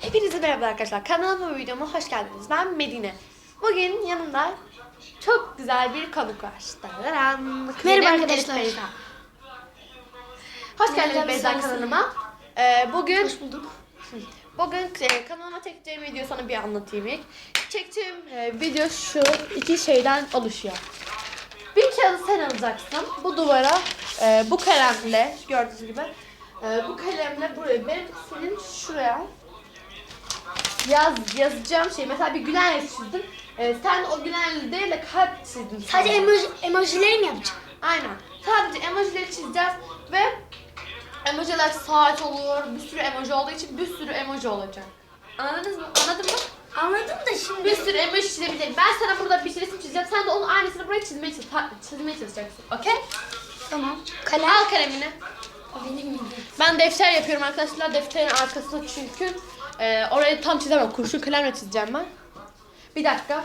Hepinize merhaba arkadaşlar. Kanalıma ve videoma hoş geldiniz. Ben Medine. Bugün yanımda çok güzel bir konuk var. Tararam. Merhaba arkadaşlar. Beyza. Hoş geldiniz Merhaba, Beyza kanalıma. Ee, bugün Hoş bulduk. Bugün e, kanalıma çekeceğim video sana bir anlatayım ilk. Çektiğim e, video şu iki şeyden oluşuyor. Bir kağıdı sen alacaksın. Bu duvara e, bu kalemle gördüğünüz gibi e, bu kalemle buraya benim senin şuraya yaz yazacağım şey mesela bir gülen yüz çizdim. E, sen o gülen yüzü değil de kalp çizdin. Sadece emoji, emojileri mi yapacağım? Aynen. Sadece emojileri çizeceğiz ve emojiler saat olur, bir sürü emoji olduğu için bir sürü emoji olacak. Anladınız mı? Anladın mı? Anladım da şimdi. Bir sürü emoji çizebilirim. Ben sana burada bir resim çizeceğim. Sen de onun aynısını buraya çizmeye, çalış- çizmeye çalışacaksın. Okey? Tamam. Kalem. Al kalemini. Benim? Ben defter yapıyorum arkadaşlar. Defterin arkasına çünkü e, orayı tam çizemem. Kurşun kalemle çizeceğim ben. Bir dakika.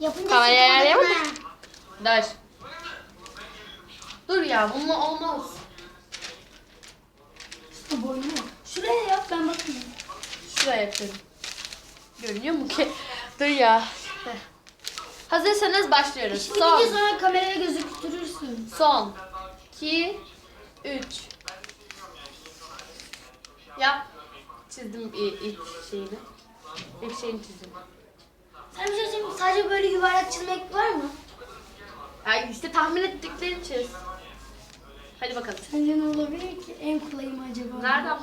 Yapınca Kameraya sıkıldım ayarlayamadık. ha. Dur. Dur ya bununla olmaz. İşte boynu. Şuraya yap ben bakayım. Şuraya yapıyorum. Görünüyor mu ki? Dur ya. Heh. Hazırsanız başlıyoruz. Şimdi Son. bir sonra kameraya gözüktürürsün. Son. 2 3 Yap. Çizdim ilk şeyini. İlk şeyini çizdim. Sen bir şey söyleyeyim mi? Sadece böyle yuvarlak çizmek var mı? Ay işte tahmin ettiklerini çiz. Hadi bakalım. Sence ne olabilir ki? En kolayı mı acaba? Nereden?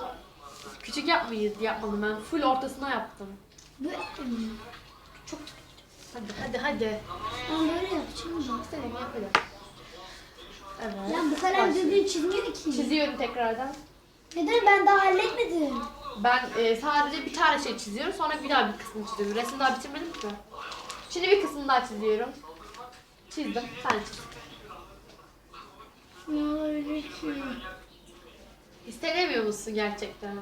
Küçük yapmayız yapmadım ben. Full ortasına yaptım. Böyle mi? Çok Hadi hadi hadi. Ben böyle yapacağım da. Tamam yap hadi. Evet. Lan bu kalem düzgün çizmiyor ki. Çiziyorum tekrardan. Neden ben daha halletmedim? Ben e, sadece bir tane şey çiziyorum sonra bir daha bir kısmını çiziyorum. Resmi daha bitirmedim ki. Şimdi bir kısmını daha çiziyorum. Çizdim. Sen çiz. Ne olabilir ki? İstenemiyor musun gerçekten?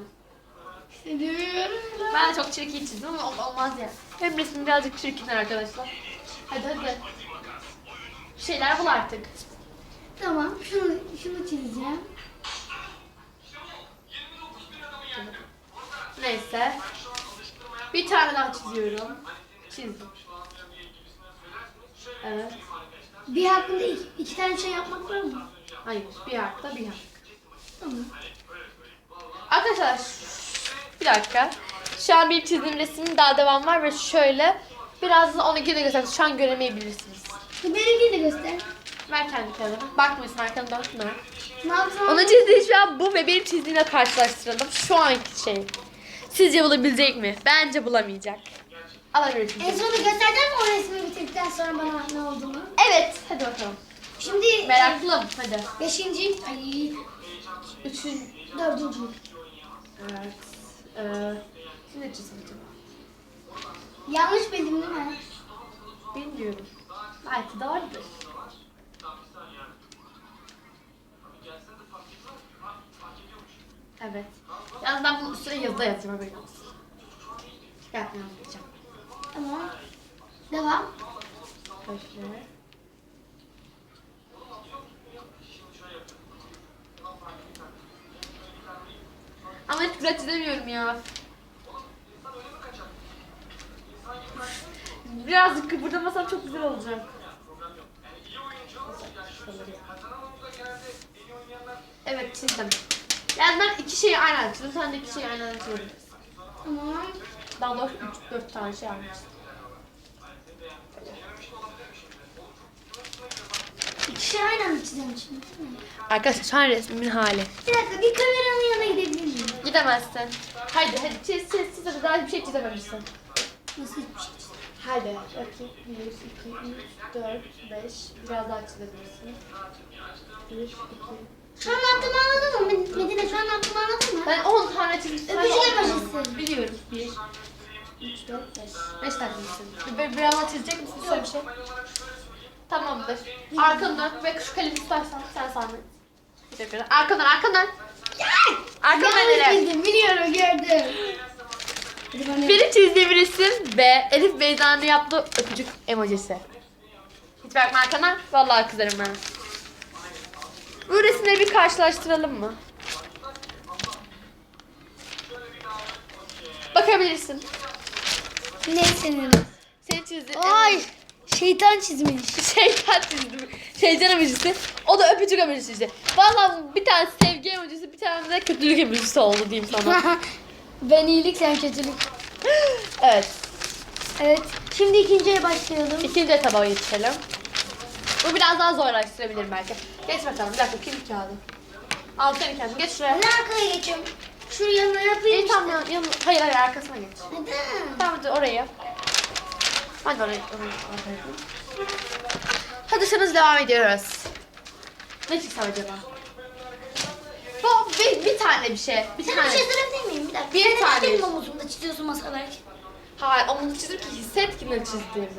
Hissediyorum da. Ben çok çirkin çizdim ama ol- olmaz ya. Hem resim birazcık çirkinler arkadaşlar. Hadi hadi. Bir şeyler bul artık. Tamam şunu, şunu çizeceğim. Neyse. Bir tane daha çiziyorum. Çizdim. Evet. Bir hakkında iki, iki tane şey yapmak var mı? Hayır. Bir hakta bir hak. Tamam. Arkadaşlar bir dakika. Şu an bir çizdiğim resmin daha devam var ve şöyle biraz da onunkini de göstereyim. Şu an göremeyebilirsiniz. Benimkini de göster. Ver kendi kağıdını. Bakmıyorsun arkanı dönme. Ne yapsam? Onun çizdiği şu an bu ve benim çizdiğimle karşılaştıralım. Şu anki şey. Sizce bulabilecek mi? Bence bulamayacak. Alabilirsiniz. En sonunda göstereceğim mi o resmi bitirdikten sonra bana ne olduğunu? Evet. Hadi bakalım. Şimdi Meraklım. Hadi. beşinci, ay Üçün. dördüncü. Evet. Ee, şimdi ne çizeceğim? Yanlış bildim değil mi? Bilmiyorum. Belki doğrudur. Evet. Üstüne yazıda yazayım haberin olsun. Yapmayacağım. Tamam. Devam. Bekle. Ama hiç güzel çizemiyorum ya. Birazcık kıpırdamasam çok güzel olacak. Evet çizdim. Yani ben iki şeyi aynı anda. Sen de iki şeyi aynı anda. Tamam. Daha doğrusu üç, dört tane şey almıştım. İki şey aynı anda çizeceğim şimdi değil mi? Arkadaşlar şu an resmimin hali. Bir dakika bir kameranın yanına gidebilir miyim? Gidemezsin. Hadi hadi çiz çiz çiz. Daha bir şey çizememişsin. Nasıl hiçbir şey çizeceğim? Hadi. Bakayım. 1, 2, 3, 4, 5. Biraz daha çizebilirsin. 1, 2. Şu an yaptığımı anladın mı? Med- Medine şu an yaptığımı anladın mı? Ben 10 tane çizmiştim. On tane- emojisi. Biliyorum. 1, 3, 4, 5. 5 tane çizdim. Bir, biraz daha çizecek misin? Söyle bir şey. Tamamdır. Arkanı dön ve şu kalemi tutarsan sen zahmet. Teşekkür ederim. Arkadan arkadan. Arkadan bildim biliyorum gördüm. Hadi bana- Benim çizdiğim resim ve Elif Beyza'nın yaptığı öpücük emojisi. Hiç bakma arkana. Vallahi kızarım ben. Bu resimleri bir karşılaştıralım mı? Bakabilirsin. Ne senin? Senin çizdiğin Ay şeytan çizmiş. şeytan çizdim. Şeytan emojisi. O da öpücük emojisi işte. Valla bir tane sevgi emojisi bir tane de kötülük emojisi oldu diyeyim sana. ben iyilik sen kötülük. evet. Evet. Şimdi ikinciye başlayalım. İkinci etaba geçelim. Bu biraz daha zorlaştırabilir belki. Geç bakalım. Bir dakika kim kağıdı? Al senin kendin. Geç şuraya. Ben arkaya geçiyorum. Şuraya yanına yapayım İyi işte. tamam yan, hayır hayır arkasına geç. Neden? Tamam hadi oraya. Hadi oraya, oraya, oraya. Hadi şimdi devam ediyoruz. Ne çıksam acaba? Bu bir, bir tane bir şey. Bir tane. bir şey sorabilir miyim? Bir dakika. Bir Sen tane. benim omuzumda çiziyorsun masalar? Hayır onu çizdim ki hisset ki ne çizdiğimi.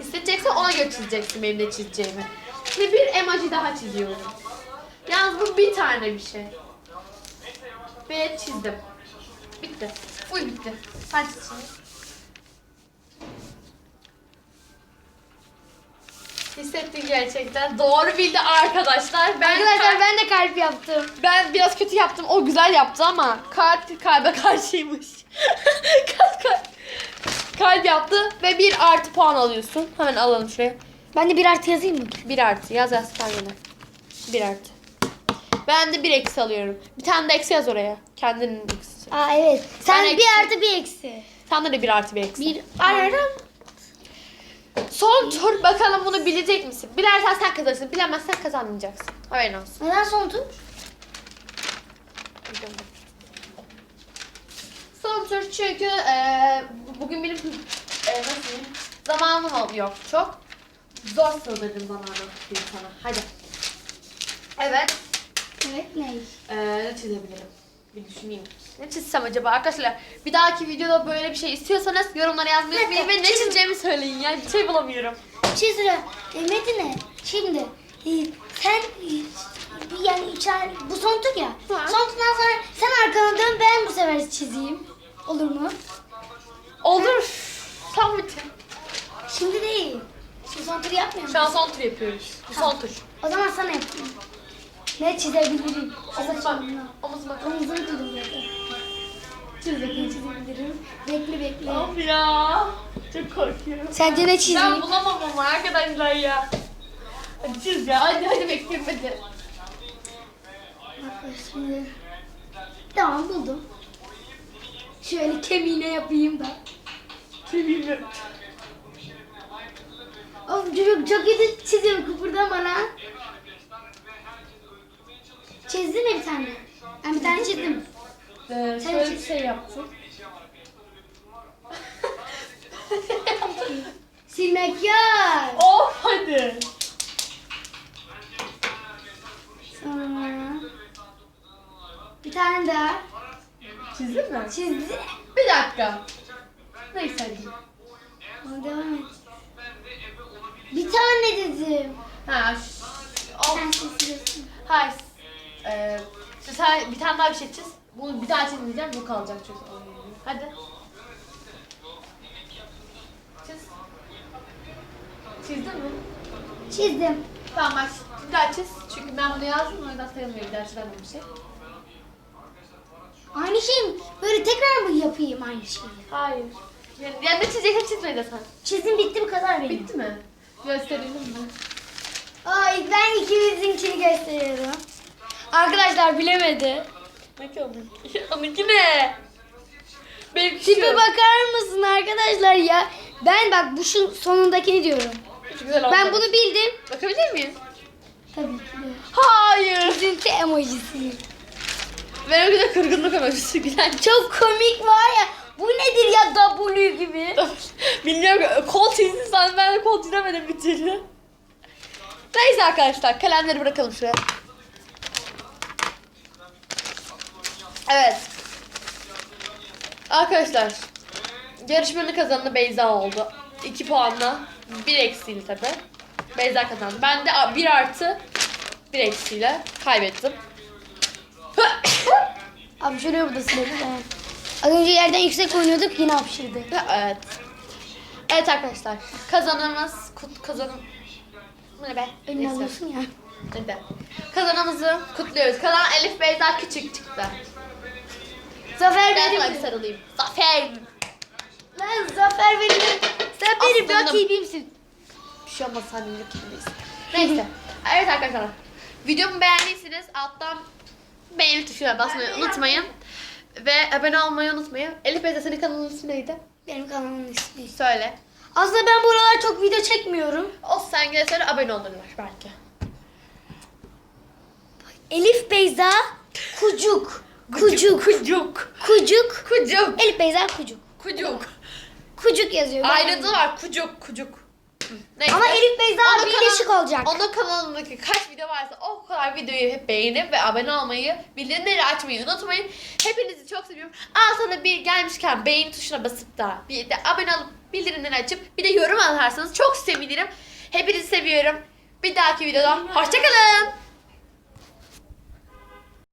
Hissedeceksen ona göre çizeceksin benim ne çizeceğimi. Şimdi bir emoji daha çiziyorum. Yalnız bu bir tane bir şey. Ve çizdim. Bitti. Full bitti. Sen çiz. Hissettin gerçekten. Doğru bildi arkadaşlar. Ben Arkadaşlar ben de kalp yaptım. ben biraz kötü yaptım. O güzel yaptı ama kalp kalbe karşıymış. kalp, kalp, kalp yaptı ve bir artı puan alıyorsun. Hemen alalım şuraya. Ben de bir artı yazayım mı? Bir artı yaz yaz. Bir artı. Ben de bir eksi alıyorum. Bir tane de eksi yaz oraya. Kendinin eksisi. Aa evet. Sen Ben bir eksi. artı bir eksi. Sende de bir artı bir eksi. Bir Ararım. Son tur bakalım bunu bilecek misin? Bilersen sen kazanırsın. Bilemezsen kazanmayacaksın. Haberin olsun. Neden son tur? Son tur çünkü eee, bugün benim eee, nasıl diyeyim zamanım ol- yok çok. Zor sığdırdım zamanı diyeyim sana. Hadi. Evet. Evet ne? Eee, ne çizebilirim? Bir düşüneyim. Ne çizsem acaba arkadaşlar? Bir dahaki videoda böyle bir şey istiyorsanız yorumlara yazmayı unutmayın ve ne çizeceğimi söyleyin ya. Bir şey bulamıyorum. Çizre. E, Medine. Şimdi e, sen e, yani içer, bu son tur ya. Ha. Son turdan sonra sen arkana dön ben bu sefer çizeyim. Olur mu? Olur. Tam bitti. Şimdi değil. Şimdi son tur yapmıyor Şu an musun? son tur yapıyoruz. Bu son tur. O zaman sana yapayım. Ne çizebilirim? Omuzuma. Omuzuma. Omuzunu tutun zaten. Çiz bakayım çizebilirim. Bekle bekle. Of ya. Çok korkuyorum. Sence ne Ben çizeyim? bulamam ama arkadaşlar ya. Hadi çiz ya. Hadi hadi bekliyorum hadi. Bak şimdi. Tamam buldum. Şöyle kemiğine yapayım da. Kemiğimi. Of çocuk çok kötü çiziyorum kıpırdama lan. Çizdin mi bir tane? Ben bir tane çizdim. Ee, Sen şöyle çiz. bir şey yaptım. Silmek yok. of hadi. Sonra bir tane daha Çizdin mi? çizdi. Bir dakika. Neyse hadi. Ona devam et. Bir tane dedim. Ha. ş- Of. Sen çiziyorsun. Hayır. Ee, sen bir tane daha bir şey çiz. Bunu bir daha çizmeyeceğim. Bu kalacak çünkü. Hadi. Çiz. Çizdin mi? Çizdim. Tamam bak bir daha çiz. Çünkü ben bunu yazdım o yüzden sayılmıyor bir daha çizemem bir şey. Aynı şey mi? Böyle tekrar mı yapayım aynı şeyi? Hayır. Yani, yani ne çizeceksen çizmeyi de sen. Çizim bitti bu kadar benim. Bitti mi? Gösterelim mi? Ay ben ikimizinkini gösteriyorum. Arkadaşlar bilemedi. Ne ki onunki? Ne? Benimki Tipe şu. bakar mısın arkadaşlar ya? Ben bak bu şu sonundakini diyorum. Hiç güzel olmadı. Ben bunu bildim. Bakabilir miyim? Tabii ki de. Hayır. Üzüntü emojisi. Benimki de kırgınlık emojisi gülen. Çok komik var ya. Bu nedir ya W gibi? Bilmiyorum kol çizdin sen ben de kol çizemedim bir türlü. Neyse arkadaşlar kalemleri bırakalım şuraya. Evet. Arkadaşlar yarışmanın kazananı Beyza oldu. 2 puanla. 1 eksiğiyle tabi. Beyza kazandı. Ben de 1 artı 1 eksiğiyle kaybettim. Şöyle bu da. Evet. Az önce yerden yüksek oynuyorduk yine hapşırdı. evet. Evet arkadaşlar. Kazanımız kut kazanım. Ne be? Önüne alıyorsun ya. Hadi. Kazanımızı kutluyoruz. Kazanan Elif Beyza Küçük çıktı. Zafer Ben benim. sarılayım. Zafer. Lan Zafer benim. Sen benim Aslanım. rakibimsin. Bir şey olmaz sen benim rakibimdeyiz. Neyse. Evet arkadaşlar. Videomu beğendiyseniz alttan beğeni tuşuna basmayı unutmayın. Ve abone olmayı unutmayın. Elif Beyza senin kanalın ismi neydi? Benim kanalımın ismi. Söyle. Aslında ben bu aralar çok video çekmiyorum. O sen gene söyle abone olurlar belki. Elif Beyza Kucuk. Kucuk. Kucuk. Kucuk. Kucuk. Elif Beyza Kucuk. Kucuk. Kucuk yazıyor. Ayrıntı var. Kucuk. Kucuk. Neyse. Ama Elif Beyza Onun birleşik kanal- olacak. Onun kanalındaki kaç video varsa o kadar videoyu hep beğenip ve abone olmayı, bildirimleri açmayı unutmayın. Hepinizi çok seviyorum. Altına bir gelmişken beğeni tuşuna basıp da bir de abone olup bildirimleri açıp bir de yorum atarsanız çok sevinirim. Hepinizi seviyorum. Bir dahaki videoda hoşçakalın.